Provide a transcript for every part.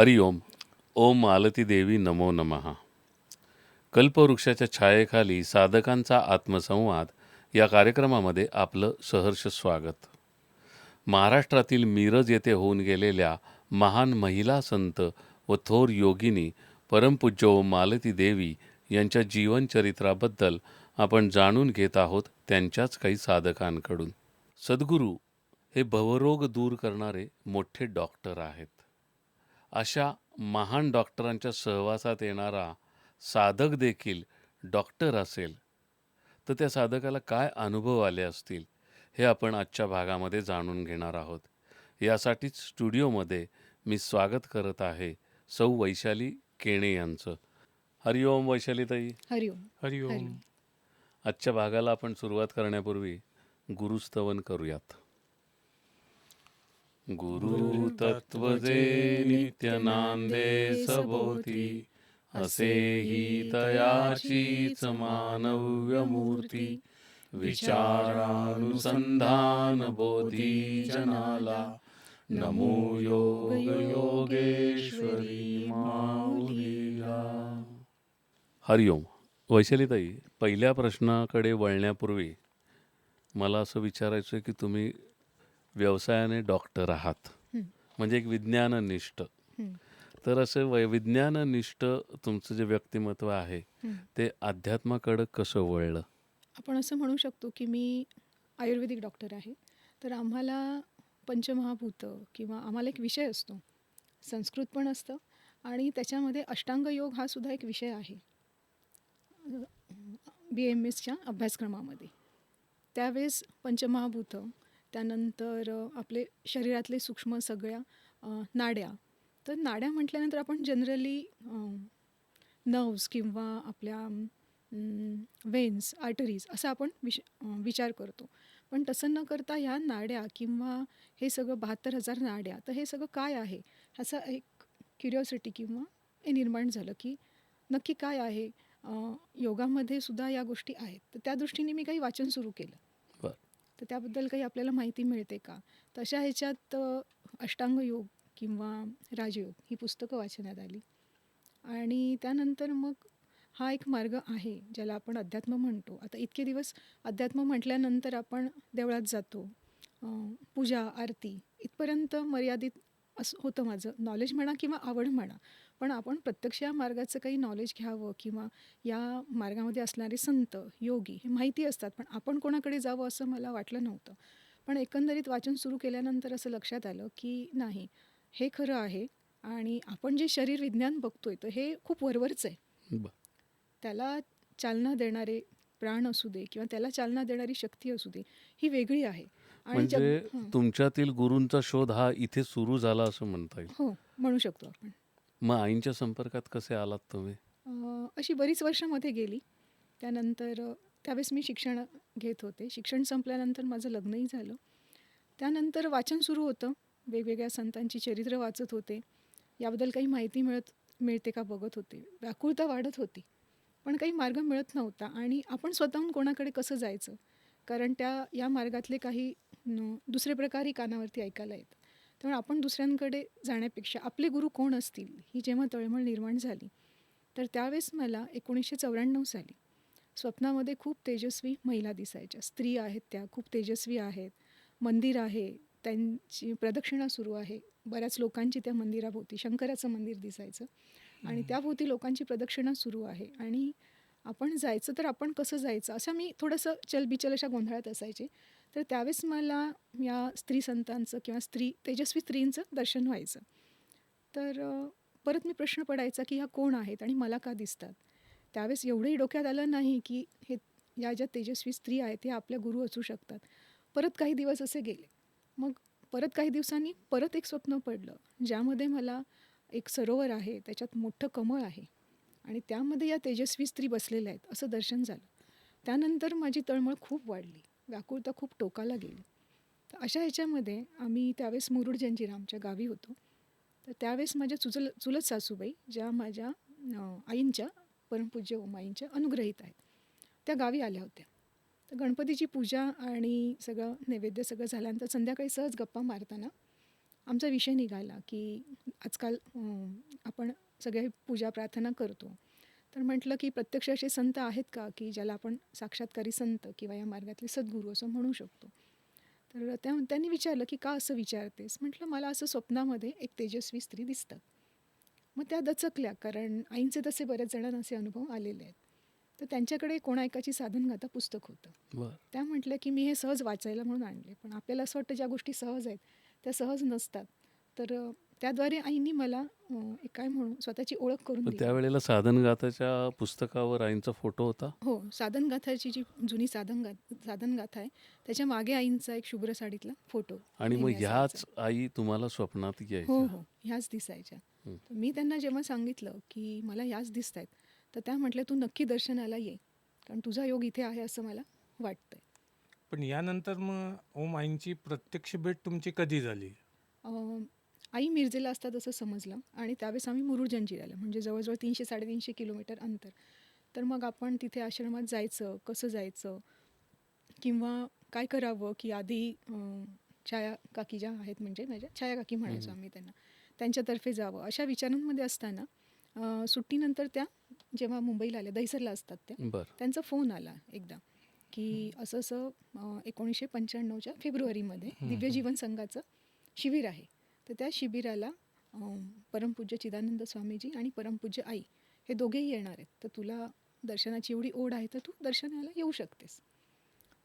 हरि ओम. ओम मालती देवी नमो नमः. कल्पवृक्षाच्या छायेखाली साधकांचा आत्मसंवाद या कार्यक्रमामध्ये आपलं सहर्ष स्वागत. महाराष्ट्रातील मिरज येथे होऊन गेलेल्या महान महिला संत व थोर योगिनी परमपूज्य ओम मालती देवी यांच्या जीवनचरित्राबद्दल आपण जाणून घेत आहोत त्यांच्याच काही साधकांकडून. सद्गुरू हे भवरोग दूर करणारे मोठे डॉक्टर आहेत. अशा महान डॉक्टरांच्या सहवासात येणारा साधक देखील डॉक्टर असेल तर त्या साधकाला काय अनुभव आले असतील हे आपण आजच्या भागामध्ये जाणून घेणार आहोत. यासाठीच स्टुडिओमध्ये मी स्वागत करत आहे सौ वैशाली केणे यांचं. हरिओम वैशालीताई. हरिओम हरिओम हरिओम. आजच्या भागाला आपण सुरुवात करण्यापूर्वी गुरुस्तवन करूयात. गुरु तत्वजे नित्यनांदे नांदे असे असेही तयाचीच मानव्य मूर्ती विचारानुसंधान बोधी जनाला। नमो योग योगेश्वरी माऊलीला हरिओम वैशालीताई पहिल्या प्रश्नाकडे वळण्यापूर्वी मला असं विचारायचं आहे की तुम्ही व्यवसायाने डॉक्टर आहात. म्हणजे एक विज्ञाननिष्ठ. तर असं विज्ञाननिष्ठ तुमचं जे व्यक्तिमत्व आहे. ते अध्यात्माकडं कसं वळलं? आपण असं म्हणू शकतो की मी आयुर्वेदिक डॉक्टर आहे. तर आम्हाला पंचमहाभूत किंवा आम्हाला एक विषय असतो. संस्कृत पण असतं आणि त्याच्यामध्ये अष्टांग योग हा सुद्धा एक विषय आहे. बी एम एसच्या अभ्यासक्रमामध्ये. त्यावेळेस पंचमहाभूत त्यानंतर आपले शरीरातले सूक्ष्म सगळ्या नाड्या. तर नाड्या म्हटल्यानंतर आपण जनरली नर्व्स किंवा आपल्या वेन्स आर्टरीज असं आपण विश विचार करतो. पण तसं न करता ह्या नाड्या किंवा हे सगळं बहात्तर हजार नाड्या तर हे सगळं काय आहे? ह्याचा एक क्युरिओसिटी किंवा हे निर्माण झालं की नक्की काय आहे? योगामध्ये सुद्धा या गोष्टी आहेत. तर त्या दृष्टीने मी काही वाचन सुरू केलं. तर त्याबद्दल काही आपल्याला माहिती मिळते का? तशा ह्याच्यात अष्टांग योग किंवा राजयोग ही पुस्तकं वाचण्यात आली. आणि त्यानंतर मग हा एक मार्ग आहे ज्याला आपण अध्यात्म म्हणतो. आता इतके दिवस अध्यात्म म्हटल्यानंतर आपण देवळात जातो पूजा आरती इथपर्यंत मर्यादित असं होतं माझं. नॉलेज म्हणा किंवा आवड म्हणा पण आपण प्रत्यक्ष या मार्गाचं काही नॉलेज घ्यावं किंवा या मार्गामध्ये असणारे संत योगी हे माहिती असतात पण आपण कोणाकडे जावं असं मला वाटलं नव्हतं. पण एकंदरीत वाचन सुरू केल्यानंतर असं लक्षात आलं की नाही हे खरं आहे आणि आपण जे शरीर विज्ञान बघतोय तर हे खूप वरवरचं आहे. त्याला चालना देणारे प्राण असू दे किंवा त्याला चालना देणारी शक्ती असू दे ही वेगळी आहे. आणि म्हणजे. तुमच्यातील गुरूंचा शोध हा इथे सुरू झाला असं म्हणता येईल. हो म्हणू शकतो आपण. मग आईंच्या संपर्कात कसे आलात तुम्ही? अशी बरीच वर्षामध्ये गेली. त्यानंतर अ, त्यावेळेस मी शिक्षण घेत होते. शिक्षण संपल्यानंतर माझं लग्नही झालं. त्यानंतर वाचन सुरू होतं. वेगवेगळ्या संतांची चरित्र वाचत होते. याबद्दल काही माहिती मिळत मिळते का बघत होते. व्याकुळता वाढत होती. पण काही मार्ग मिळत नव्हता. आणि आपण स्वतःहून कोणाकडे कसं जायचं? कारण त्या या मार्गातले काही न, दुसरे प्रकारही कानावरती ऐकायला येतात. त्यामुळे आपण दुसऱ्यांकडे जाण्यापेक्षा आपले गुरु कोण असतील ही जेव्हा तळमळ निर्माण झाली तर त्यावेळेस मला एकोणीसशे चौऱ्याण्णव साली स्वप्नामध्ये खूप तेजस्वी महिला दिसायच्या. स्त्री आहेत त्या खूप तेजस्वी आहेत. मंदिर आहे त्यांची प्रदक्षिणा सुरू आहे. बऱ्याच लोकांची त्या मंदिराभोवती शंकराचं मंदिर दिसायचं. आणि त्याभोवती लोकांची प्रदक्षिणा सुरू आहे. आणि आपण जायचं तर आपण कसं जायचं? असं मी थोडंसं चलबिचल अशा गोंधळात असायचे. तर त्यावेळेस मला या स्त्री संतांचं किंवा स्त्री तेजस्वी स्त्रींचं दर्शन व्हायचं. तर परत मी प्रश्न पडायचा की ह्या कोण आहेत आणि मला का दिसतात? त्यावेळेस एवढंही डोक्यात आलं नाही की हे या ज्या तेजस्वी स्त्री आहेत हे आपल्या गुरु असू शकतात. परत काही दिवस असे गेले. मग परत काही दिवसांनी परत एक स्वप्न पडलं ज्यामध्ये मला एक सरोवर आहे त्याच्यात मोठं कमळ आहे आणि त्यामध्ये या तेजस्वी स्त्री बसलेल्या आहेत असं दर्शन झालं. त्यानंतर माझी तळमळ खूप वाढली. व्याकुळता खूप टोकाला गेली. तर अशा ह्याच्यामध्ये आम्ही त्यावेळेस मुरुड जंजिरा आमच्या गावी होतो. तर त्यावेळेस माझ्या चुचल चुलत सासूबाई ज्या माझ्या आईंच्या परमपूज्य ओमाईंच्या अनुग्रहित आहेत त्या गावी आल्या होत्या. तर गणपतीची पूजा आणि सगळं नैवेद्य सगळं झाल्यानंतर संध्याकाळी सहज गप्पा मारताना आमचा विषय निघाला की आजकाल आपण सगळे पूजा प्रार्थना करतो. तर म्हटलं की प्रत्यक्ष असे संत आहेत का? की ज्याला आपण साक्षात्कारी संत किंवा या मार्गातले सद्गुरू असं म्हणू शकतो. तर त्या त्यांनी विचारलं की का असं विचारतेस? म्हटलं मला असं स्वप्नामध्ये एक तेजस्वी स्त्री दिसतात. मग त्या दचकल्या कारण आईंचे तसे बऱ्याच जणांना असे अनुभव आलेले आहेत. तर त्यांच्याकडे कोणा एकाची साधनगाथा पुस्तक होतं. त्या म्हटल्या की मी हे सहज वाचायला म्हणून आणले पण आपल्याला असं वाटतं ज्या गोष्टी सहज आहेत त्या सहज नसतात. तर त्याद्वारे आईंनी मला काय म्हणू स्वतःची ओळख करून त्यावेळेला साधनगाथाच्या पुस्तकावर आईंचा फोटो होता? हो साधनगाथाची जी जुनी साधनगा साधनगाथा आहे त्याच्यामागे आईंचा एक शुभ्र साडीतला फोटो आणि मग ह्याच. आई तुम्हाला स्वप्नात हो हो ह्याच दिसायच्या. हं. तर मी त्यांना जेव्हा सांगितलं की मला ह्याच दिसत आहेत तर त्या म्हटल्या तू नक्की दर्शनाला ये कारण तुझा योग इथे आहे असं मला वाटतंय. पण यानंतर मग ओम आईंची प्रत्यक्ष भेट तुमची कधी झाली? आई मिरजेला असतात असं समजलं आणि त्यावेळेस आम्ही मुरुड जंजिऱ्याला म्हणजे जवळजवळ तीनशे साडेतीनशे किलोमीटर अंतर. तर मग आपण तिथे आश्रमात जायचं कसं जायचं? किंवा काय करावं की आधी छाया काकी ज्या आहेत म्हणजे माझ्या छाया काकी म्हणायचो. आम्ही त्यांना. त्यांच्यातर्फे जावं. अशा विचारांमध्ये असताना सुट्टीनंतर त्या जेव्हा मुंबईला आल्या दहिसरला असतात त्या त्यांचा फोन आला एकदा की असं असं एकोणीसशे पंच्याण्णवच्या फेब्रुवारीमध्ये हं, दिव्य हं. जीवन संघाचं शिबिर आहे. तर त्या शिबिराला परमपूज्य चिदानंद स्वामीजी आणि परमपूज्य आई हे दोघेही येणार आहेत. तर तुला दर्शनाची एवढी ओढ आहे तर तू दर्शनाला येऊ शकतेस.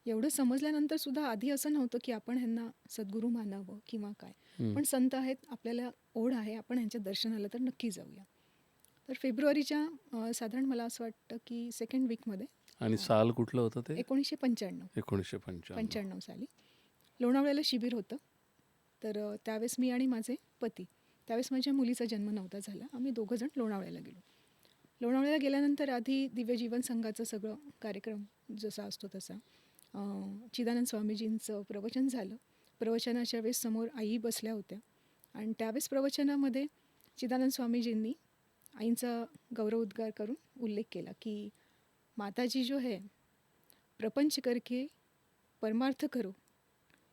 एवढं समजल्यानंतर सुद्धा आधी असं नव्हतं की आपण ह्यांना सद्गुरू मानावं किंवा काय. पण संत आहेत आपल्याला ओढ आहे आपण ह्यांच्या दर्शनाला तर नक्की जाऊया. तर फेब्रुवारीच्या साधारण मला असं वाटतं की सेकंड वीकमध्ये आणि साल कुठलं होतं ते? एकोणीसशे पंच्याण्णव. एकोणीसशे पंच्याण्णव. पंच्याण्णव साली. लोणावळ्याला शिबिर होतं. तर त्यावेळेस मी आणि माझे पती त्यावेळेस माझ्या मुलीचा जन्म नव्हता झाला. आम्ही दोघंजण लोणावळ्याला गेलो. लोणावळ्याला गेल्यानंतर आधी दिव्य जीवन संघाचं सगळं कार्यक्रम जसा असतो तसा चिदानंद स्वामीजींचं प्रवचन झालं. प्रवचनाच्या वेळेस समोर आई बसल्या होत्या. आणि त्यावेळेस प्रवचनामध्ये चिदानंद स्वामीजींनी आईंचा गौरव उद्गार करून उल्लेख केला की माताजी जो है प्रपंच करके परमार्थ करो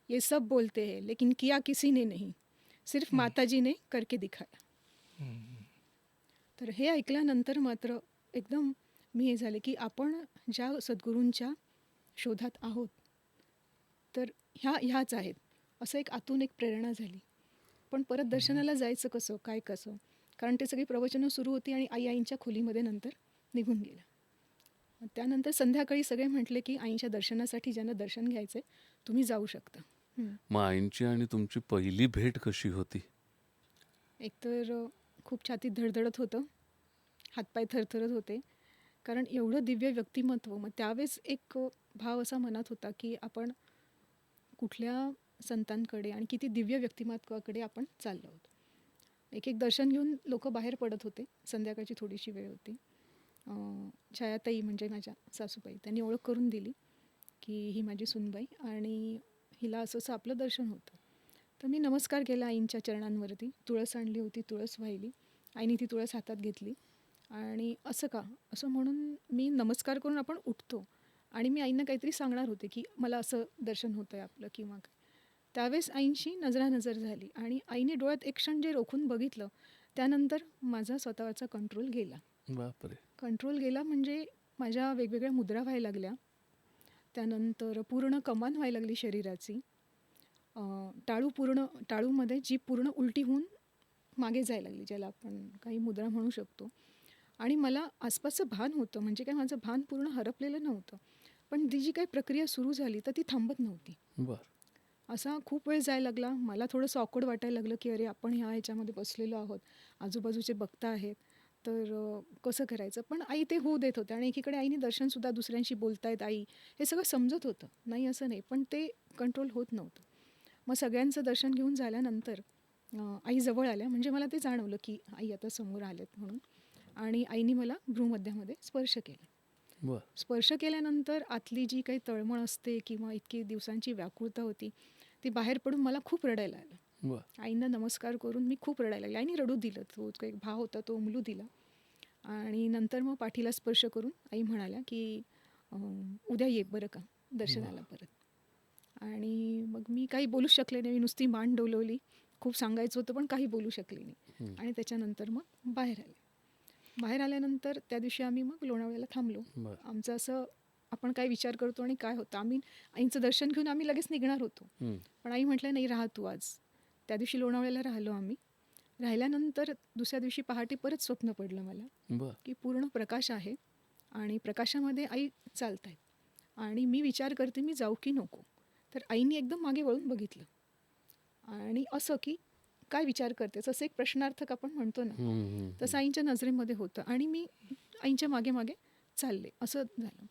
ये सब बोलते हैं लेकिन किया किसी ने नहीं। सिर्फ माताजी ने करके दिखाया। तर हे ऐकल्यानंतर मात्र एकदम मी हे झाले की आपण ज्या सद्गुरूंच्या शोधात आहोत तर ह्या ह्याच आहेत असं एक आतून एक प्रेरणा झाली. पण परत दर्शनाला जायचं कसं काय कसं? कारण ते सगळी प्रवचनं सुरू होती आणि आई आईंच्या खोलीमध्ये नंतर निघून मग त्यानंतर संध्याकाळी सगळे म्हटले की आईंच्या दर्शनासाठी ज्यांना दर्शन घ्यायचं तुम्ही जाऊ शकता. मग आईंची आणि तुमची पहिली भेट कशी होती? एकतर खूप छातीत धडधडत होतं. हातपाय थरथरत होते. कारण एवढं दिव्य व्यक्तिमत्व मग त्यावेळेस एक भाव असा मनात होता की आपण कुठल्या संतांकडे आणि किती दिव्य व्यक्तिमत्वाकडे आपण चाललो आहोत. एक एक दर्शन घेऊन लोक बाहेर पडत होते. संध्याकाळची थोडीशी वेळ होती. छायाताई म्हणजे माझ्या सासूबाई. त्यांनी ओळख करून दिली की ही माझी सुनबाई आणि हिला असं असं आपलं दर्शन होतं. तर मी नमस्कार केला आईंच्या चरणांवरती. तुळस आणली होती तुळस वाहिली. आईने ती तुळस हातात घेतली. आणि असं का? असं म्हणून मी नमस्कार करून आपण उठतो. आणि मी आईंना काहीतरी सांगणार होते की मला असं दर्शन होतं आहे आपलं किंवा काय. त्यावेळेस आईंशी नजरानजर झाली आणि आईने डोळ्यात एक क्षण जे रोखून बघितलं त्यानंतर माझा स्वतःचा कंट्रोल गेला. बापरे. कंट्रोल गेला म्हणजे माझ्या वेगवेगळ्या मुद्रा व्हायला लागल्या. त्यानंतर पूर्ण कमान व्हायला लागली शरीराची. टाळू पूर्ण टाळूमध्ये जी पूर्ण उलटी होऊन मागे जायला लागली ज्याला आपण काही मुद्रा म्हणू शकतो. आणि मला आसपासचं भान होतं म्हणजे काय माझं भान पूर्ण हरपलेलं नव्हतं. पण ती जी काही प्रक्रिया सुरू झाली तर ती थांबत नव्हती. बर. असा खूप वेळ जायला लागला. मला थोडंसं ऑकवर्ड वाटायला लागलं की अरे आपण ह्या ह्याच्यामध्ये बसलेलो आहोत. आजूबाजूचे बघता आहेत. तर कसं करायचं? पण आई ते होऊ देत होते आणि एकीकडे आईने दर्शनसुद्धा दुसऱ्यांशी बोलतायत आई. हे सगळं समजत होतं. नाही असं नाही. पण ते कंट्रोल होत नव्हतं. मग सगळ्यांचं दर्शन घेऊन झाल्यानंतर आई जवळ आल्या. म्हणजे मला ते जाणवलं की आई आता समोर आल्यात म्हणून. आणि आईने मला भ्रूमध्यामध्ये स्पर्श केला. स्पर्श केल्यानंतर आतली जी काही तळमळ असते किंवा इतकी दिवसांची व्याकुळता होती ती बाहेर पडून मला खूप रडायला आलं आईंना नमस्कार करून मी खूप रडायला लागले. आईने रडू दिलं. तो एक भाव होता तो उमलू दिला. आणि नंतर मग पाठीला स्पर्श करून आई म्हणाल्या की उद्या ये बरं का? दर्शनाला परत. आणि मग मी काही बोलूच शकले नाही. मी नुसती मान डोलवली. खूप सांगायचं होतं पण काही बोलू शकले नाही. आणि त्याच्यानंतर मग बाहेर आले. बाहेर आल्यानंतर त्या दिवशी आम्ही मग लोणावळ्याला थांबलो. आमचं असं आपण काय विचार करतो आणि काय होतं? आम्ही आईंचं दर्शन घेऊन आम्ही लगेच निघणार होतो. पण आई म्हटलं नाही राहा तू आज. त्या दिवशी लोणावळ्याला राहिलो आम्ही. राहिल्यानंतर दुसऱ्या दिवशी पहाटे परत स्वप्न पडलं मला की पूर्ण प्रकाश आहे आणि प्रकाशामध्ये आई चालत आहेत आणि मी विचार करते मी जाऊ की नको? तर आईने एकदम मागे वळून बघितलं. आणि असं की काय विचार करतेस असं एक प्रश्नार्थक आपण म्हणतो ना. तसं आईंच्या नजरेमध्ये होतं. आणि मी आईंच्या मागे मागे चालले. असं झालं.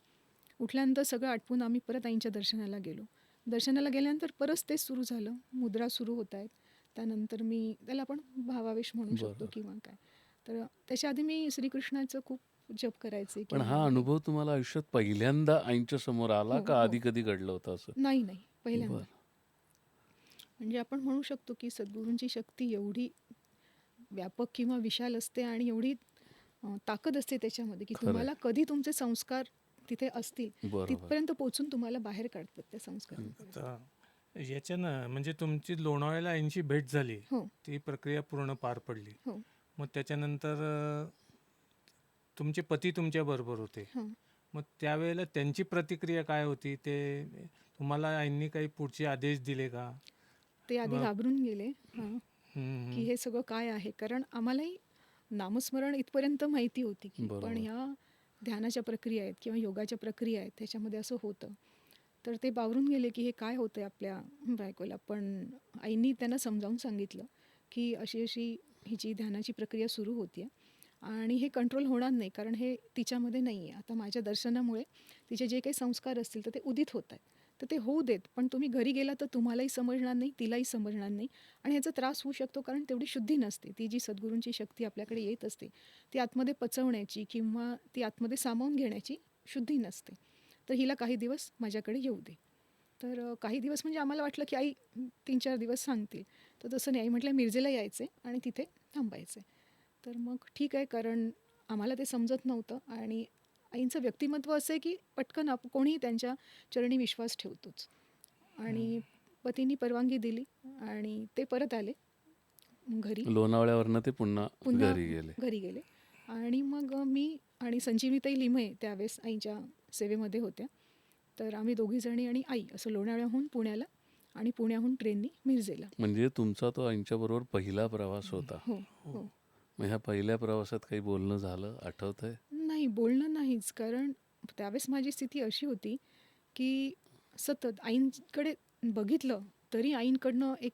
उठल्यानंतर सगळं आटपून आम्ही परत आईंच्या दर्शनाला गेलो. दर्शनाला गेल्यानंतर परत तेच सुरू झालं. मुद्रा सुरू होत आहेत. त्यानंतर मी त्याला आपण भावावेश म्हणू शकतो. किंवा काय. तर त्याच्या आधी मी श्रीकृष्णाचं खूप जप करायचे पण हा अनुभव तुम्हाला आयुष्यात पहिल्यांदा आईंच्या समोर आला हो, का हो. आधी कधी घडलं होतं असं? नाही नाही. पहिल्यांदा. म्हणजे आपण म्हणू शकतो की सद्गुरूंची शक्ती एवढी व्यापक किंवा विशाल असते आणि एवढी ताकद असते त्याच्यामध्ये की. तुम्हाला कधी तुमचे संस्कार तिथे असतील तिथपर्यंत पोहोचून तुम्हाला बाहेर काढतात त्या संस्कार याच्यानं म्हणजे तुमची लोणावळ्याला आईंची भेट झाली हो. ती प्रक्रिया पूर्ण पार पडली. हो. मग त्याच्यानंतर तुमचे पती तुमच्या बरोबर होते. हां. मग त्यावेळेला त्यांची प्रतिक्रिया काय होती? ते तुम्हाला आईंनी काही पुढचे आदेश दिले का? ते आधी घाबरून गेले. हां. की हे सगळं काय आहे? कारण आम्हालाही नामस्मरण इथपर्यंत माहिती होती की. पण ह्या ध्यानाच्या प्रक्रिया आहेत किंवा योगाच्या प्रक्रिया आहेत त्याच्यामध्ये असं होतं. तर ते बावरून गेले की हे काय होतं आपल्या बायकोला? पण आईंनी त्यांना समजावून सांगितलं की अशी अशी हिची ध्यानाची प्रक्रिया सुरू होती आणि हे कंट्रोल होणार नाही कारण हे तिच्यामध्ये नाही आहे आता माझ्या दर्शनामुळे तिचे जे काही संस्कार असतील तर ते उदित होत आहेत. तर ते होऊ देत. पण तुम्ही घरी गेला तर तुम्हालाही समजणार नाही तिलाही समजणार नाही. आणि ह्याचा त्रास होऊ शकतो कारण तेवढी शुद्धी नसते. ती जी सद्गुरूंची शक्ती आपल्याकडे येत असते ती आतमध्ये पचवण्याची किंवा ती आतमध्ये सामावून घेण्याची शुद्धी नसते. तर हिला काही दिवस माझ्याकडे येऊ दे. तर काही दिवस म्हणजे आम्हाला वाटलं की आई तीन चार दिवस सांगतील. तर तसं नाही. आई म्हटलं मिरजेला यायचे आणि तिथे थांबायचे तर मग ठीक आहे कारण आम्हाला ते समजत नव्हतं आणि आईंचं व्यक्तिमत्व असं आहे की पटकन आप कोणीही त्यांच्या चरणी विश्वास ठेवतोच. आणि पतींनी परवानगी दिली आणि ते परत आले घरी. लोणावळ्यावरनं ते पुन्हा पुन्हा घरी गेले. घरी गेले. आणि मग मी आणि संजीवनीताई लिमये त्यावेळेस आईच्या सेवेमध्ये होत्या. तर आम्ही दोघीजणी आणि आई असं लोणावळ्याहून पुण्याला आणि पुण्याहून ट्रेननी मिरजेला. म्हणजे तुमचा तो आईंच्या बरोबर पहिला प्रवास होता. हो हो. मग ह्या पहिल्या प्रवासात काही बोलणं झालं आठवत आहे नाही बोलणं नाहीच. कारण त्यावेळेस माझी स्थिती अशी होती की सतत आईंकडे बघितलं तरी आईंकडनं एक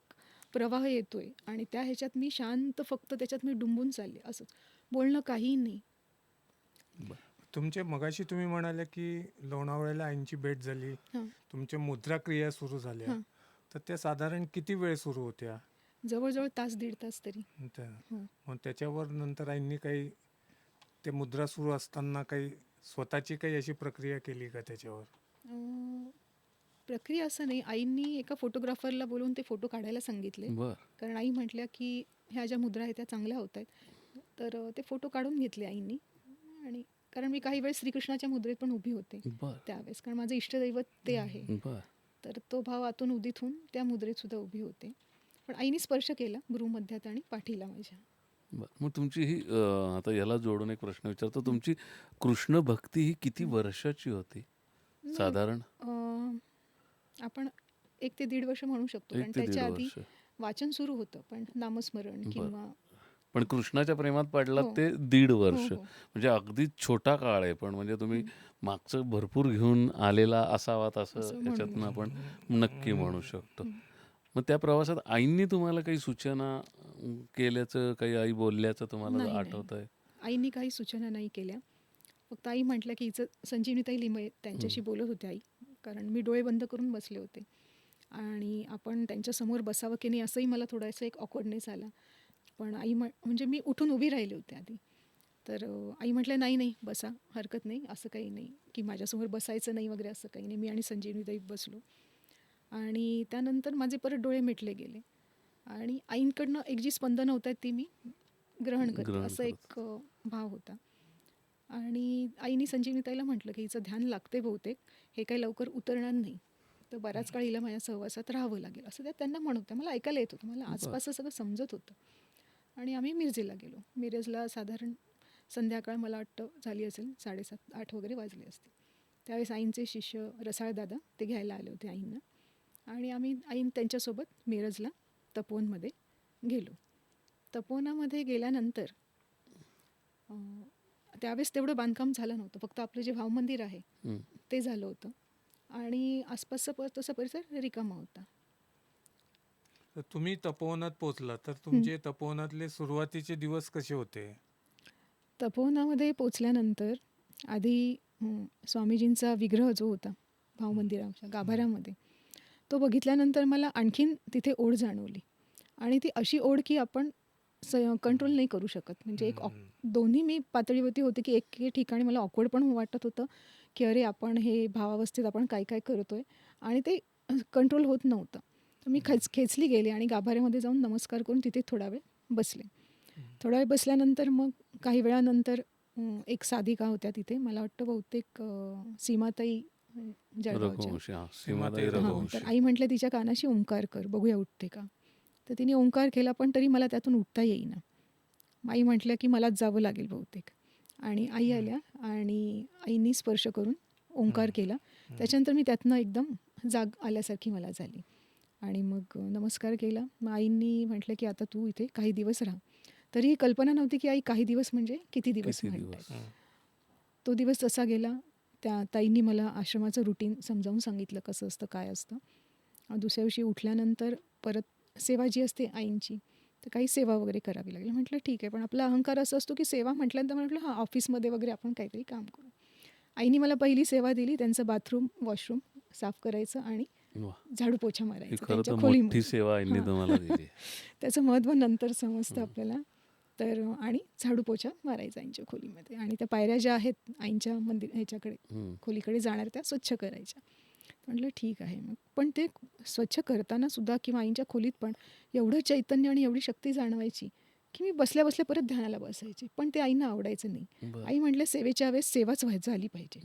प्रवाह येतोय आणि त्या ह्याच्यात मी शांत फक्त त्याच्यात मी डुंबून चालले असंच बोलणं काहीही नाही. तुमचे मगाशी तुम्ही म्हणाले की लोणावळ्याला आईंची भेट झाली. हां. तुमच्या मुद्रा क्रिया सुरू झाल्या. हां. तर त्या साधारण किती वेळ सुरू होत्या? जवळजवळ तास दीड तास तरी. त्या- हो. मग त्याच्यावर नंतर आईंनी काही ते मुद्रा सुरू असताना काही स्वतःची काही अशी प्रक्रिया केली का त्याच्यावर? अं, प्रक्रिया असं नाही. आईंनी एका फोटोग्राफरला बोलवून ते फोटो काढायला सांगितले. बर. कारण आई म्हटल्या की ह्या ज्या मुद्रा आहेत त्या चांगल्या होत आहेत. तर अं, ते फोटो काढून घेतले आईंनी. आणि कारण मी काही वेळ श्रीकृष्णाच्या मुद्रेत पण उभी होते बर. त्यावेळेस. कारण माझं इष्टदैवत ते आहे. बर. तर तो भाव आतून उदित होऊन त्या मुद्रेत सुद्धा उभी होते. पण आईने स्पर्श केला भ्रूमध्यात आणि पाठीला माझ्या. बर मग तुमची ही अं, आता याला जोडून एक प्रश्न विचारतो तुमची कृष्ण भक्ती ही किती वर्षाची होती साधारण अं, आपण एक ते दीड वर्ष म्हणू शकतो कारण एक ते दीड त्याच्या आधी वर्ष वाचन सुरू होतं पण नामस्मरण बरं. किंवा पण कृष्णाच्या प्रेमात पडला हो. ते दीड वर्ष हो, हो. म्हणजे अगदी छोटा काळ आहे पण म्हणजे तुम्ही मागचं भरपूर घेऊन आलेला असावात असं असं म्हणू याच्यातनं आपण. नक्की म्हणू शकतो. मग त्या प्रवासात आईंनी तुम्हाला काही सूचना अं, केल्याचं काही आई बोलल्याचं तुम्हाला नाही, नाही. आठवत आहे आईंनी काही सूचना नाही केल्या. फक्त आई म्हटलं की हिचं संजीवनीताई लिमये त्यांच्याशी बोलत होते आई. कारण मी डोळे बंद करून बसले होते. आणि आपण त्यांच्यासमोर बसावं की नाही असंही मला थोडासा एक ऑकवर्डनेस आला. पण आई म्हण म्हणजे मी उठून उभी राहिले होते आधी. तर अं, आई म्हटलं नाही नाही बसा हरकत नाही असं काही नाही. की माझ्यासमोर बसायचं नाही वगैरे असं काही नाही. मी आणि संजीवनीताई बसलो. आणि त्यानंतर माझे परत डोळे मिटले गेले. आणि आईंकडनं एक जी स्पंदनं होत आहेत ती मी ग्रहण करते असं एक भाव होता. आणि आईने संजीवनीताईला म्हटलं की हिचं ध्यान लागते बहुतेक हे काही लवकर उतरणार नाही. तर बराच काळ हिला माझ्या सहवासात राहावं लागेल असं त्या त्यांना म्हणत होत्या. मला ऐकायला येत होतं मला आसपास सगळं समजत होतं. आणि आम्ही मिरजेला गेलो. मिरजला साधारण संध्याकाळ मला वाटतं झाली असेल साडेसात आठ वगैरे वाजले असते त्यावेळेस आईंचे शिष्य रसाळदादा ते घ्यायला आले होते आईंना. आणि आम्ही आईन त्यांच्यासोबत मिरजला तपोवनमध्ये गेलो. तपोवनामध्ये गेल्यानंतर त्यावेळेस तेवढं बांधकाम झालं नव्हतं. फक्त आपलं जे भावमंदिर आहे. ते झालं होतं. आणि आसपासचा प तसा परिसर रिकामा होता. तर तुम्ही तपोवनात पोचला तर तुमचे तपोवनातले सुरुवातीचे दिवस कसे होते? तपोवनामध्ये पोचल्यानंतर आधी स्वामीजींचा विग्रह जो होता भावमंदिराच्या गाभाऱ्यामध्ये तो बघितल्यानंतर मला आणखीन तिथे ओढ जाणवली. आणि ती अशी ओढ की आपण स कंट्रोल नाही करू शकत. म्हणजे एक ऑक-. दोन्ही मी पातळीवरती होते की एक ठिकाणी मला ऑकवर्ड पण वाटत होतं की अरे आपण हे भावावस्थेत आपण काय काय करतोय? आणि ते कंट्रोल होत नव्हतं. तर मी खेच खेचली गेले आणि गाभाऱ्यामध्ये जाऊन नमस्कार करून तिथे थोडा वेळ बसले. थोडा वेळ बसल्यानंतर मग काही वेळानंतर एक साधिका होत्या तिथे. मला वाटतं बहुतेक सीमाताई जळगावच्या. रघुवंशी हा सीमाताई सीमाताई हां, रघुवंशी. तर आई म्हटल्या तिच्या कानाशी ओंकार कर बघूया उठते का. तर तिने ओंकार केला पण तरी मला त्यातून उठता येईना. मग आई म्हटल्या की मलाच जावं लागेल बहुतेक. आणि आई आल्या आणि आईनी स्पर्श करून ओंकार केला. त्याच्यानंतर मी त्यातनं एकदम जाग आल्यासारखी मला झाली. आणि मग नमस्कार केला. मग आईंनी म्हटलं की आता तू इथे काही दिवस राहा. तरी ही कल्पना नव्हती की आई काही दिवस म्हणजे किती दिवस किती दिवस. तो दिवस तसा गेला. त्या ताईंनी मला आश्रमाचं रुटीन समजावून सांगितलं कसं असतं काय असतं दुसऱ्या दिवशी उठल्यानंतर परत सेवा जी असते आईंची तर काही सेवा वगैरे करावी लागली म्हटलं ठीक आहे पण आपला अहंकार असं असतो की सेवा म्हटल्यानंतर म्हटलं हां ऑफिसमध्ये वगैरे आपण काहीतरी काम करू आईनी मला पहिली सेवा दिली त्यांचं बाथरूम वॉशरूम साफ करायचं आणि. झाडू पोछा मारायचं त्यांच्या खोलीमध्ये. मोठी सेवा आईने. तुम्हाला दिली त्याचं महत्त्व नंतर समजतं आपल्याला तर आणि झाडू पोछा मारायचा आईंच्या खोलीमध्ये. आणि त्या पायऱ्या ज्या आहेत आईंच्या मंदिर ह्याच्याकडे. खोलीकडे जाणार त्या स्वच्छ करायच्या. म्हटलं ठीक आहे मग. पण ते स्वच्छ करताना सुद्धा किंवा आईंच्या खोलीत पण एवढं चैतन्य आणि एवढी शक्ती जाणवायची की मी बसल्या बसल्या परत ध्यानाला बसायचे. पण ते आईंना आवडायचं नाही. आई म्हटलं सेवेच्या वेळेस सेवाच व्हायची झाली पाहिजे.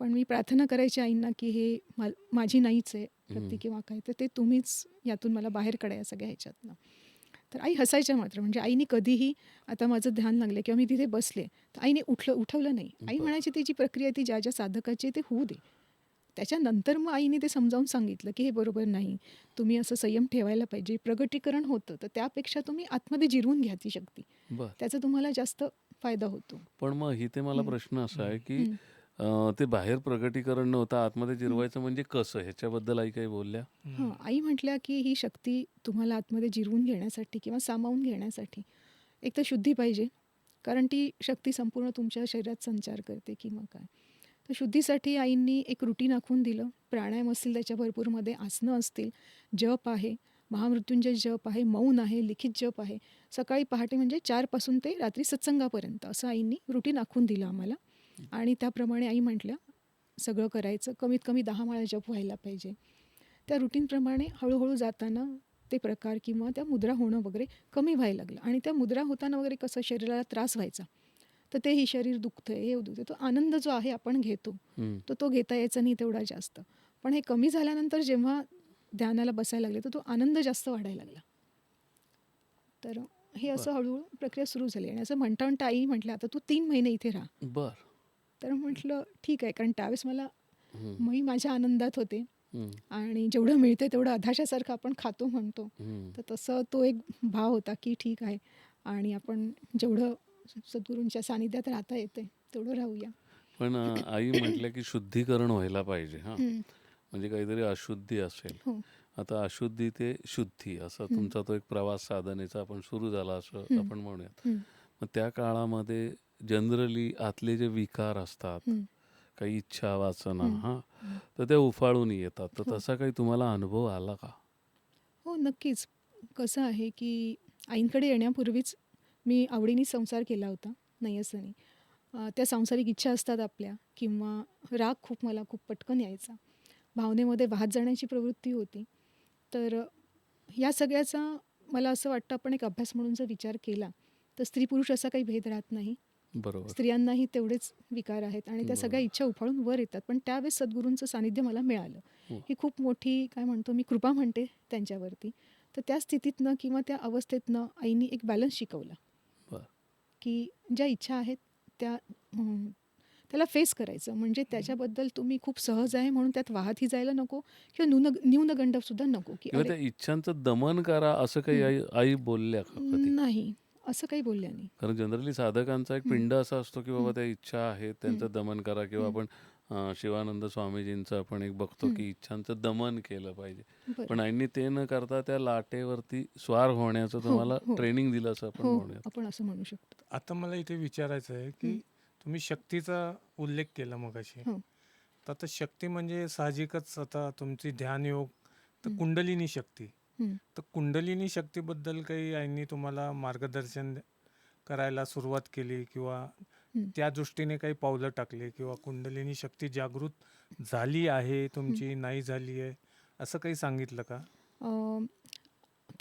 पण मी प्रार्थना करायची आईंना की हे मा माझी नाहीच आहे प्रति किंवा काय तर ते तुम्हीच यातून मला बाहेर काढा या सगळ्या ह्याच्यातनं. तर आई हसायच्या मात्र. म्हणजे आईने कधीही आता माझं ध्यान लागलं किंवा मी तिथे बसले तर आईने उठलं उठवलं नाही. आई. म्हणायची ती जी प्रक्रिया ती ज्या ज्या साधकाची ते होऊ दे. त्याच्यानंतर मग आईने ते समजावून सांगितलं की हे बरोबर नाही. तुम्ही असं संयम ठेवायला पाहिजे. प्रगटीकरण होतं तर त्यापेक्षा तुम्ही आतमध्ये जिरवून घ्या ती शक्ती. त्याचा तुम्हाला जास्त फायदा होतो. पण मग इथे मला. प्रश्न असा आहे की. अं, ते बाहेर प्रगटीकरण नव्हतं आतमध्ये जिरवायचं म्हणजे कसं? ह्याच्याबद्दल आई काही बोलल्या? हां आई म्हटल्या की ही शक्ती तुम्हाला आतमध्ये जिरवून घेण्यासाठी किंवा सामावून घेण्यासाठी एक तर शुद्धी पाहिजे कारण ती शक्ती संपूर्ण तुमच्या शरीरात संचार करते किंवा काय. तर शुद्धीसाठी आईंनी एक रुटीन आखून दिलं. प्राणायाम असतील त्याच्या भरपूरमध्ये आसनं असतील जप आहे महामृत्युंजय जप आहे मौन आहे लिखित जप आहे. सकाळी पहाटे म्हणजे चारपासून ते रात्री सत्संगापर्यंत असं आईंनी रुटीन आखून दिलं आम्हाला. आणि त्याप्रमाणे आई म्हटल्या सगळं करायचं कमीत कमी दहा माळा जप व्हायला पाहिजे. त्या रुटीनप्रमाणे हळूहळू जाताना ते प्रकार किंवा त्या मुद्रा होणं वगैरे कमी व्हायला लागलं. आणि त्या मुद्रा होताना वगैरे कसं शरीराला त्रास व्हायचा तर तेही शरीर दुखतं हे दुखतं तो आनंद जो आहे आपण घेतो हं. तर तो घेता यायचा नाही तेवढा जास्त. पण हे कमी झाल्यानंतर जेव्हा ध्यानाला बसायला लागले तर तो आनंद जास्त वाढायला लागला. तर हे असं हळूहळू प्रक्रिया सुरू झाली. आणि असं म्हणता म्हणता आई म्हटलं आता तू तीन महिने इथे राहा. बरं. तर म्हटलं ठीक आहे कारण त्यावेळेस मला. मी माझ्या आनंदात होते. आणि जेवढं मिळते तेवढं अधाशासारखं आपण खातो म्हणतो. तर तसं तो एक भाव होता की ठीक आहे आणि आपण जेवढं सद्गुरूंच्या सानिध्यात राहता येते तेवढं राहूया पण आई म्हटल्या की शुद्धीकरण व्हायला पाहिजे हा. म्हणजे काहीतरी अशुद्धी असेल हो आता अशुद्धी ते शुद्धी असा. तुमचा तो एक प्रवास साधनेचा आपण सुरू झाला असं. आपण म्हणूयात. मग त्या काळामध्ये जनरली आतले जे विकार असतात. काही इच्छा वासना हं. तर त्या उफाळून येतात. तर हो. तसा काही तुम्हाला अनुभव आला का? हो नक्कीच. कसं आहे की आईंकडे येण्यापूर्वीच मी आवडीने संसार केला होता नाही असं नाही. त्या सांसारिक इच्छा असतात आपल्या किंवा राग खूप मला खूप पटकन यायचा. भावनेमध्ये वाहत जाण्याची प्रवृत्ती होती. तर या सगळ्याचा मला असं वाटतं आपण एक अभ्यास म्हणून जर विचार केला तर स्त्री पुरुष असा काही भेद राहत नाही. बरोबर. स्त्रियांनाही तेवढेच विकार आहेत आणि त्या. सगळ्या इच्छा उफाळून वर येतात. पण त्यावेळेस सद्गुरूंचं सानिध्य मला मिळालं. हो. ही खूप मोठी काय म्हणतो मी कृपा म्हणते त्यांच्यावरती. तर त्या स्थितीतनं किंवा त्या अवस्थेतनं आईनी एक बॅलन्स शिकवला. की ज्या इच्छा आहेत त्या त्याला फेस करायचं. म्हणजे त्याच्याबद्दल तुम्ही खूप सहज आहे म्हणून त्यात वाहतही जायला नको किंवा न्यून न्यूनगंड सुद्धा नको की त्या इच्छांचं दमन करा असं काही आई आई बोलल्या नाही. असं काही बोलल्या नाही कारण जनरली साधकांचा एक. पिंड असा असतो की बाबा. त्या इच्छा आहेत त्यांचं. दमन करा किंवा. आपण अं, शिवानंद स्वामीजींचं आपण एक बघतो. की इच्छांचं दमन केलं पाहिजे बरं. पण आईंनी ते न करता त्या लाटेवरती स्वार होण्याचं हो, तुम्हाला हो. ट्रेनिंग दिलं असं आपण हो म्हणूयात आपण असं म्हणू शकतो आता मला इथे विचारायचं आहे की. तुम्ही शक्तीचा उल्लेख केला मगाशी हो. तर आता शक्ती म्हणजे साहजिकच आता तुमची ध्यान योग तर. कुंडलिनी शक्ती हं. तर कुंडलिनी शक्तीबद्दल काही आईंनी तुम्हाला मार्गदर्शन करायला सुरुवात केली किंवा हं. त्या दृष्टीने काही पावलं टाकली किंवा कुंडलिनी शक्ती जागृत झाली आहे तुमची नाही झाली आहे असं काही सांगितलं का अं,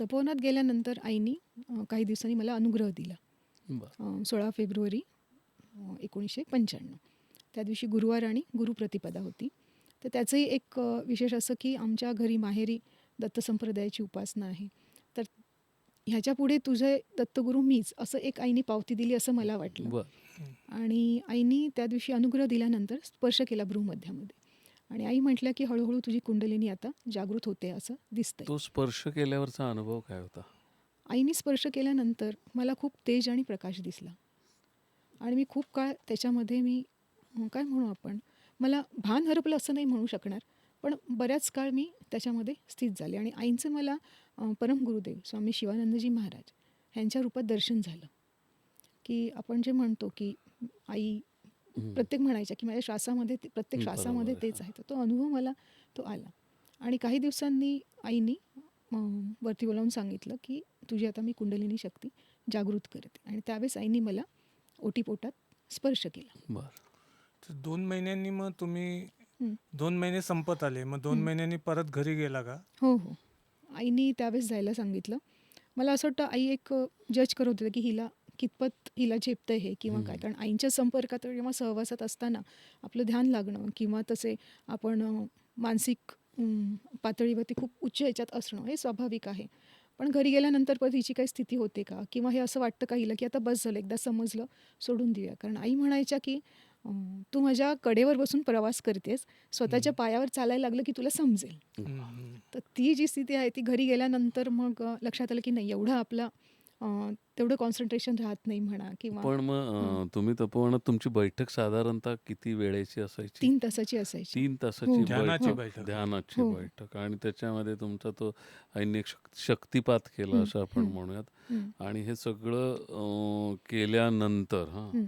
तपोवनात गेल्यानंतर आईनी अं, काही दिवसांनी मला अनुग्रह दिला बरं. सोळा फेब्रुवारी अं, एकोणीसशे पंच्याण्णव त्या दिवशी गुरुवार आणि गुरुप्रतिपदा होती तर त्याचंही एक अं, विशेष असं की आमच्या घरी माहेरी दत्त संप्रदायाची उपासना आहे. तर ह्याच्या पुढे तुझे दत्तगुरू मीच असं एक आईनी पावती दिली असं मला वाटलं. आणि आईनी त्या दिवशी अनुग्रह दिल्यानंतर स्पर्श केला भ्रूमध्यामध्ये आणि आई म्हटल्या की हळूहळू तुझी कुंडलिनी आता जागृत होते असं दिसतंय. तो स्पर्श केल्यावरचा अनुभव काय होता? आईनी स्पर्श केल्यानंतर मला खूप तेज आणि प्रकाश दिसला. आणि मी खूप काळ त्याच्यामध्ये मी काय म्हणू आपण? मला भान हरपलं असं नाही म्हणू शकणार. पण बऱ्याच काळ मी त्याच्यामध्ये स्थित झाले आणि आईंचं मला परम गुरुदेव स्वामी शिवानंदजी महाराज ह्यांच्या रूपात दर्शन झालं. की आपण जे म्हणतो की आई. प्रत्येक म्हणायच्या की माझ्या श्वासामध्ये ते- प्रत्येक श्वासामध्ये तेच. आहे. तर तो अनुभव मला तो आला. आणि काही दिवसांनी आईनी वरती बोलावून सांगितलं की तुझी आता मी कुंडलिनी शक्ती जागृत करते. आणि त्यावेळेस आईनी मला ओटीपोटात स्पर्श केला. बरं. तर दोन महिन्यांनी मग तुम्ही हं. दोन महिने संपत आले. मग दोन हं. महिन्यांनी परत घरी गेला का? हो हो. आईनी त्यावेळेस जायला सांगितलं. मला असं वाटतं आई एक जज करत होते की हिला कितपत हिला झेपतं हे किंवा काय. हं. कारण आईंच्या संपर्कात किंवा सहवासात असताना आपलं ध्यान लागणं किंवा तसे आपण अं, मानसिक अं, पातळीवरती खूप उच्च ह्याच्यात असणं हे स्वाभाविक आहे. पण घरी गेल्यानंतर परत हिची काही स्थिती होते का? किंवा हे असं वाटतं का हिला की आता बस झालं एकदा समजलं सोडून देऊया. कारण आई म्हणायच्या की अं, तू माझ्या कडेवर बसून प्रवास करतेस स्वतःच्या हं. पायावर चालायला लागलं की तुला समजेल हं, हं. तर ती जी स्थिती आहे ती घरी गेल्यानंतर मग अ, लक्षात आलं की नाही एवढं आपलं अ, तेवढं कॉन्सन्ट्रेशन राहत नाही म्हणा किंवा पण मग अं, तुम्ही तपोवनात तुमची बैठक साधारणतः किती वेळेची असायची तीन तासाची असायची तीन हो. तासाची ध्यानाची बैठक बैठक. ध्यानाची हो. बैठक आणि त्याच्यामध्ये तुमचा तो शक- शक्तिपात केला हं, असं आपण हं. म्हणूयात हं, आणि हे सगळं अं, केल्यानंतर हां हं.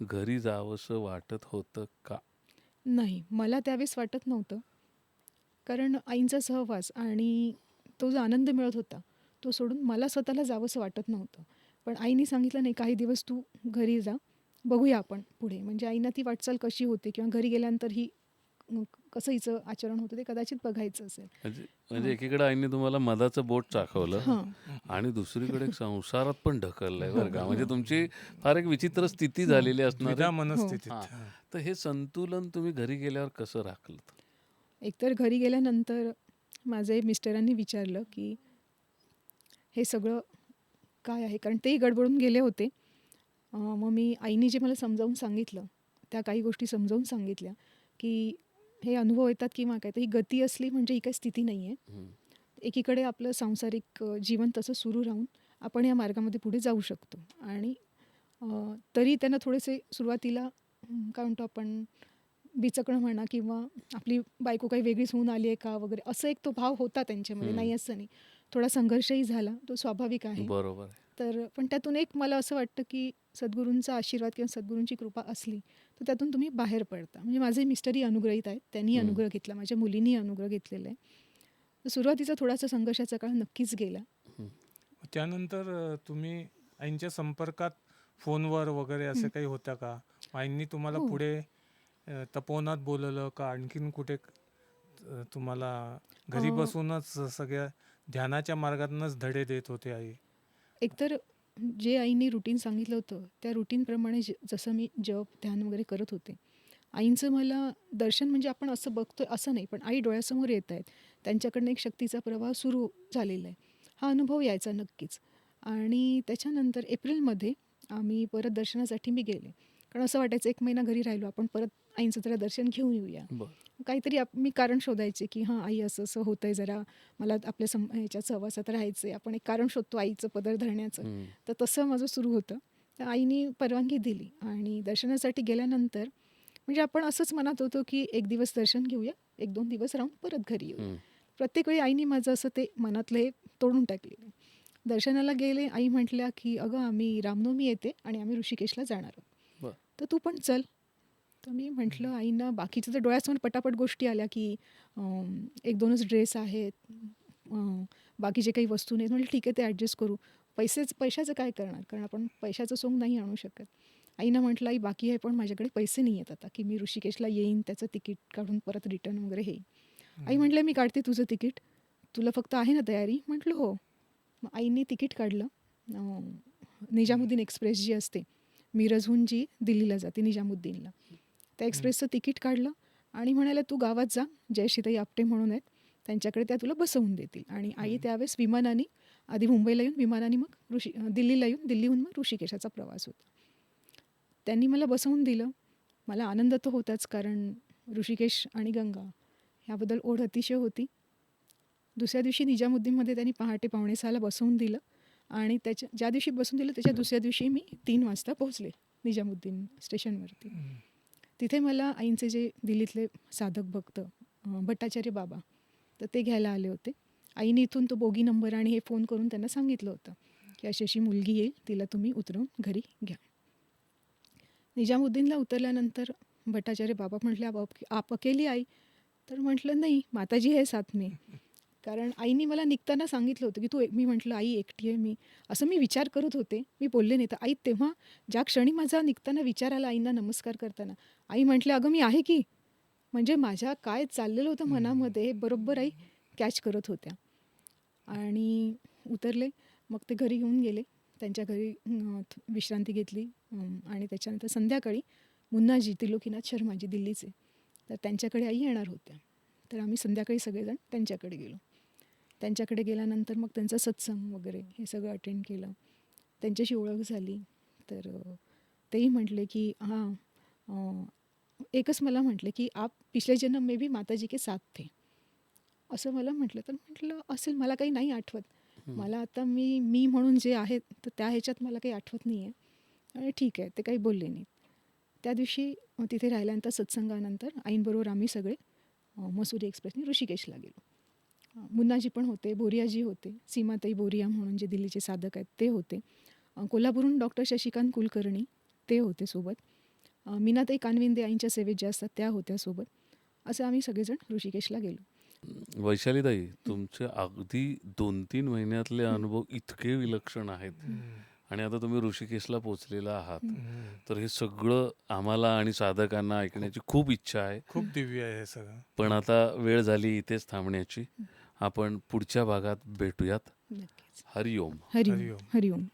घरी जावंसं वाटत होतं का? नाही मला त्यावेळेस वाटत नव्हतं. कारण आईंचा सहवास आणि तो जो आनंद मिळत होता तो सोडून मला स्वतःला जावंसं वाटत नव्हतं. पण आईने सांगितलं नाही काही दिवस तू घरी जा. बघूया आपण पुढे. म्हणजे आईना ती वाटचाल कशी होते किंवा घरी गेल्यानंतर ही कसं हिचं आचरण होतं ते कदाचित बघायचं असेल. म्हणजे म्हणजे हां. एकीकडे आईने तुम्हाला मधाचं बोट चाखवलं हां. आणि दुसरीकडे एक संसारात पण ढकललंय बरं का. हो, म्हणजे हो. तुमची फार एक विचित्र स्थिती झालेली असणार हां. हां. तर हे संतुलन तुम्ही घरी गेल्यावर कसं राखलं एकतर घरी गेल्यानंतर माझे मिस्टरांनी विचारलं की हे सगळं काय आहे? कारण तेही गडबडून गेले होते. मग मी आईने जे मला समजावून सांगितलं त्या काही गोष्टी समजावून सांगितल्या की हे अनुभव येतात किंवा काय तर ही गती असली म्हणजे ही काही स्थिती नाही आहे. एकीकडे आपलं सांसारिक जीवन तसं सुरू राहून आपण या मार्गामध्ये पुढे जाऊ शकतो. आणि तरी त्यांना थोडेसे सुरुवातीला काय म्हणतो आपण बिचकणं म्हणा किंवा आपली बायको काही वेगळीच होऊन आली आहे का वगैरे असं एक तो भाव होता त्यांच्यामध्ये. नाही असं नाही. थोडा संघर्षही झाला तो स्वाभाविक आहे. बरोबर आहे. तर पण त्यातून एक मला असं वाटतं की सद्गुरूंचा आशीर्वाद किंवा सद्गुरूंची कृपा असली तर त्यातून तुम्ही बाहेर पडता. म्हणजे माझे मिस्टरही अनुग्रहित आहेत. त्यांनी. अनुग्रह घेतला. माझ्या मुलींनी अनुग्रह घेतलेला आहे. सुरुवातीचा थोडासा संघर्षाचा काळ नक्कीच गेला. त्यानंतर तुम्ही आईंच्या संपर्कात फोनवर वगैरे असं. काही होत्या का? आईंनी तुम्हाला हो. पुढे तपोवनात बोलवलं का? आणखीन कुठे तुम्हाला घरी बसूनच सगळ्या ध्यानाच्या मार्गातूनच धडे देत होते आई? एकतर जे आईने रुटीन सांगितलं होतं त्या रुटीनप्रमाणे ज जसं मी जप ध्यान वगैरे करत होते. आईंचं मला दर्शन म्हणजे आपण असं बघतोय असं नाही पण आई डोळ्यासमोर येत आहेत. त्यांच्याकडनं एक शक्तीचा प्रवाह सुरू झालेला आहे. हा अनुभव यायचा नक्कीच. आणि त्याच्यानंतर एप्रिलमध्ये आम्ही परत दर्शनासाठी मी गेले. कारण असं वाटायचं एक महिना घरी राहिलो आपण परत आईंचं जरा दर्शन घेऊन येऊया. काहीतरी आप मी कारण शोधायचे की हां आई असं असं होतंय जरा. मला आपल्या सम ह्याच्यात सहवासात राहायचं आपण एक कारण शोधतो आईचं पदर धरण्याचं. तर तसं माझं सुरू होतं. तर आईने परवानगी दिली आणि दर्शनासाठी गेल्यानंतर म्हणजे आपण असंच म्हणत होतो की एक दिवस दर्शन घेऊया एक दोन दिवस राहून परत घरी येऊ. प्रत्येक वेळी आईने माझं असं ते मनातलं हे तोडून टाकलेलं. दर्शनाला गेले आई म्हटल्या की अगं आम्ही रामनवमी येते आणि आम्ही ऋषिकेशला जाणार आहोत. तर तू पण चल. तर मी म्हटलं आईना बाकीच्या तर डोळ्यासमोर पटापट गोष्टी आल्या की एक दोनच ड्रेस आहेत बाकीचे काही वस्तू नाहीत. म्हटलं ठीक आहे ते ॲडजस्ट करू. पैसेच पैशाचं काय करणार? कारण आपण पैशाचं सोंग नाही आणू शकत. आईनं म्हटलं आई बाकी आहे पण माझ्याकडे पैसे नाही आहेत आता की मी ऋषिकेशला येईन त्याचं तिकीट काढून परत रिटर्न वगैरे येईन आई म्हटलं मी काढते तुझं तिकीट. तुला फक्त आहे ना तयारी? म्हटलं हो. मग आईने तिकीट काढलं. निजामुद्दीन एक्सप्रेस जी असते मिरजहून जी दिल्लीला जाते निजामुद्दीनला. त्या एक्सप्रेसचं तिकीट काढलं आणि म्हणाल्या तू गावात जा जयश्रीताई आपटे म्हणून आहेत. त्यांच्याकडे त्या तुला बसवून देतील. आणि आई. त्यावेळेस विमानाने आधी मुंबईला येऊन विमानाने मग ऋषी दिल्लीला येऊन दिल्लीहून मग ऋषिकेशाचा प्रवास होता. त्यांनी मला बसवून दिलं. मला आनंद तर होताच कारण ऋषिकेश आणि गंगा ह्याबद्दल ओढ अतिशय होती. दुसऱ्या दिवशी निजामुद्दीनमध्ये त्यांनी पहाटे पावणे सहाला बसवून दिलं आणि त्याच्या ज्या दिवशी बसवून दिलं त्याच्या दुसऱ्या दिवशी मी तीन वाजता पोहोचले निजामुद्दीन स्टेशनवरती. तिथे मला आईंचे जे दिल्लीतले साधक भक्त भट्टाचार्य बाबा तर ते घ्यायला आले होते. आईने इथून तो बोगी नंबर आणि हे फोन करून त्यांना सांगितलं होतं की अशी अशी मुलगी येईल तिला तुम्ही उतरवून घरी घ्या. निजामुद्दीनला उतरल्यानंतर भट्टाचार्य बाबा म्हटले आप आप अकेली आई? तर म्हटलं नाही माताजी आहे साथ मी. कारण आईने मला निघताना सांगितलं होतं की तू एक मी म्हटलं आई एकटी आहे मी. असं मी विचार करत होते. मी बोलले नाही. तर आई तेव्हा ज्या क्षणी माझा निघताना विचार आला आईंना नमस्कार करताना आई म्हटले अगं मी आहे की? म्हणजे माझ्या काय चाललेलं होतं मनामध्ये हे बरोबर आई कॅच करत होत्या. आणि उतरले. मग ते घरी घेऊन गेले. त्यांच्या घरी विश्रांती घेतली. आणि त्याच्यानंतर संध्याकाळी मुन्नाजी त्रिलोकीनाथ शर्माजी दिल्लीचे तर त्यांच्याकडे आई येणार होत्या. तर आम्ही संध्याकाळी सगळेजण त्यांच्याकडे गेलो. त्यांच्याकडे गेल्यानंतर मग त्यांचा सत्संग वगैरे हे सगळं अटेंड केलं. त्यांच्याशी ओळख झाली. तर तेही म्हटले की हां एकच मला म्हटले की आप पिछले जन्म में भी माताजी के साथ थे. असं मला म्हटलं. तर म्हटलं असेल मला काही नाही आठवत. मला आता मी मी म्हणून जे आहे तर त्या ह्याच्यात मला काही आठवत नाही आहे आणि ठीक आहे. ते काही बोलले नाहीत. त्या दिवशी तिथे राहिल्यानंतर सत्संगानंतर आईंबरोबर आम्ही सगळे मसुरी एक्सप्रेसने ऋषिकेशला गेलो. मुन्नाजी पण होते बोरियाजी होते सीमाताई बोरिया म्हणून जे दिल्लीचे साधक आहेत ते होते. कोल्हापूरहून डॉक्टर शशिकांत कुलकर्णी ते होते सोबत. मीनाताई कानविंदे आईंच्या सेवेत ज्या असतात त्या होत्या सोबत. असं आम्ही सगळेजण ऋषिकेशला गेलो. वैशालीताई तुमचे अगदी दोन तीन महिन्यातले अनुभव इतके विलक्षण आहेत. आणि आता तुम्ही ऋषिकेशला पोचलेला आहात. तर हे सगळं आम्हाला आणि साधकांना ऐकण्याची खूप इच्छा आहे. खूप दिव्य आहे हे सगळं. पण आता वेळ झाली इथेच थांबण्याची. आपण पुढच्या भागात भेटूयात. नक्कीच. हरिओम. हरिओम. हरिओम. हरिओम.